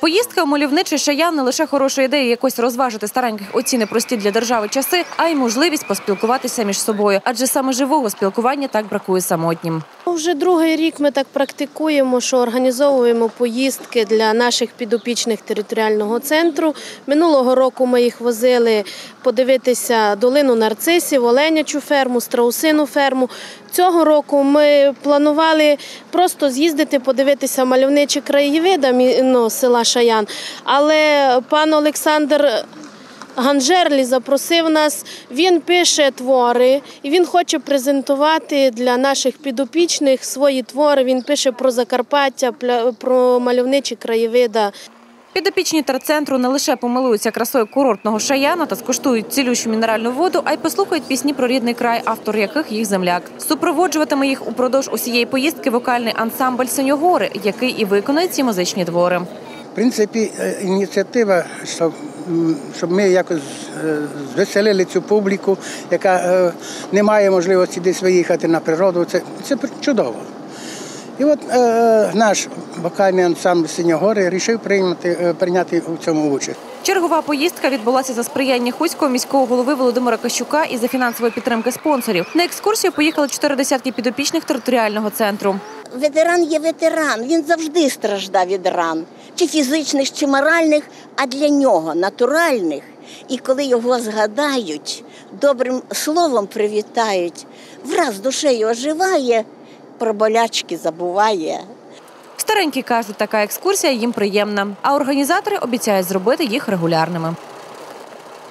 Поїздка у мальовничий шаян не лише хороша ідея якось розважити стареньких оціни прості для держави часи, а й можливість поспілкуватися між собою, адже саме живого спілкування так бракує самотнім. Ну, Вже другий рік ми так практикуємо, що організовуємо поїздки для наших підопічних територіального центру. Минулого року ми їх возили подивитися долину нарцисів, оленячу ферму, страусину ферму. Цього року ми планували просто з'їздити, подивитися мальовничі краєвиди мі- ну, села Шаян. Але пан Олександр Ганжерлі запросив нас. Він пише твори і він хоче презентувати для наших підопічних свої твори. Він пише про Закарпаття, про мальовничі краєвида. Підопічні терцентру не лише помилуються красою курортного шаяна та скуштують цілющу мінеральну воду, а й послухають пісні про рідний край, автор яких їх земляк. Супроводжуватиме їх упродовж усієї поїздки вокальний ансамбль Синьогори, який і виконує ці музичні твори. В принципі, е, ініціатива, щоб, м, щоб ми якось е, звеселили цю публіку, яка е, не має можливості десь виїхати на природу, це, це чудово. І от е, наш вокальний ансамбль Синьогори вирішив прийняти, е, прийняти у цьому участь. Чергова поїздка відбулася за сприяння Хуського міського голови Володимира Кащука і за фінансової підтримки спонсорів. На екскурсію поїхали чотири десятки підопічних територіального центру. Ветеран є ветеран, він завжди страждав від ран, чи фізичних, чи моральних, а для нього натуральних. І коли його згадають, добрим словом привітають, враз душею оживає, про болячки забуває. Старенькі кажуть, така екскурсія їм приємна. А організатори обіцяють зробити їх регулярними.